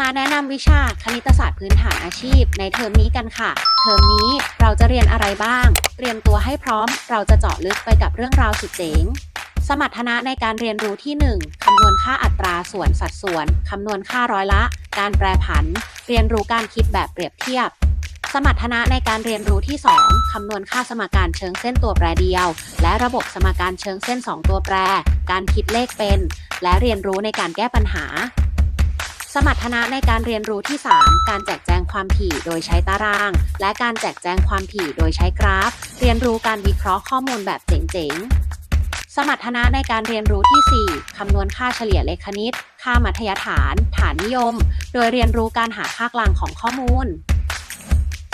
มาแนะนำวิชาคณิตศาสตร์พื้นฐานอาชีพ ในเทอมนี้กันค่ะ เทอมนี้เราจะเรียนอะไรบ้าง เตรียมตัวให้พร้อม เราจะเจาะลึกไปกับเรื่องราวสุดเจ๋ง สมรรถนะในการเรียนรู้ที่ 1คำนวณค่าอัตราส่วนสัดส่วนคำนวณค่าร้อยละ การแปรผัน เรียนรู้การคิดแบบเปรียบเทียบสมรรถนะในการเรียนรู้ที่ 2 คำนวณค่าสมการเชิงเส้นตัวแปรเดียว และระบบสมการเชิงเส้น 2 ตัวแปร การคิดเลขเป็น และเรียนรู้ในการแก้ปัญหา สมรรถนะในการเรียนรู้ที่ 3 การแจกแจงความถี่โดยใช้ตาราง และการแจกแจงความถี่โดยใช้กราฟ เรียนรู้การวิเคราะห์ข้อมูลแบบเจ๋งๆ สมรรถนะในการเรียนรู้ที่ 4 คำนวณค่าเฉลี่ยเลขคณิต ค่ามัธยฐาน ฐานนิยม โดยเรียนรู้การหาค่ากลางของข้อมูล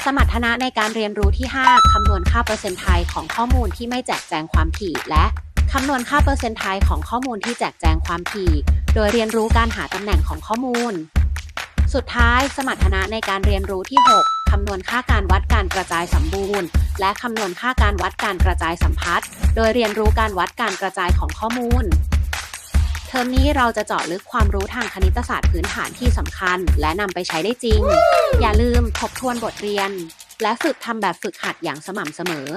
สมรรถนะในการเรียนรู้ที่ 5 คำนวณค่าเปอร์เซ็นต์ไทยของข้อมูลที่ไม่แจกแจงความถี่และ คำนวณค่าเปอร์เซ็นต์ไทยของข้อมูลที่แจกแจงความถี่ โดยเรียนรู้การหาตำแหน่งของข้อมูล สุดท้าย สมรรถนะในการเรียนรู้ที่ 6คำนวณค่าการวัดการกระจายสมบูรณ์ และคำนวณค่าการวัดการกระจายสัมพัทธ์ โดยเรียนรู้การวัดการกระจายของข้อมูล เทอมนี้เราจะเจาะลึกความรู้ทางคณิตศาสตร์พื้นฐานที่สำคัญ และนำไปใช้ได้จริง อย่าลืมทบทวนบทเรียน และฝึกทำแบบฝึกหัดอย่างสม่ำเสมอ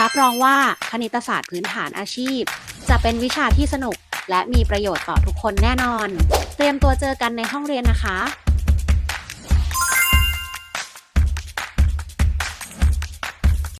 รับรองว่าคณิตศาสตร์พื้นฐานอาชีพ จะเป็นวิชาที่สนุก และมีประโยชน์ต่อทุกคนแน่นอน เตรียมตัวเจอกันในห้องเรียนนะคะ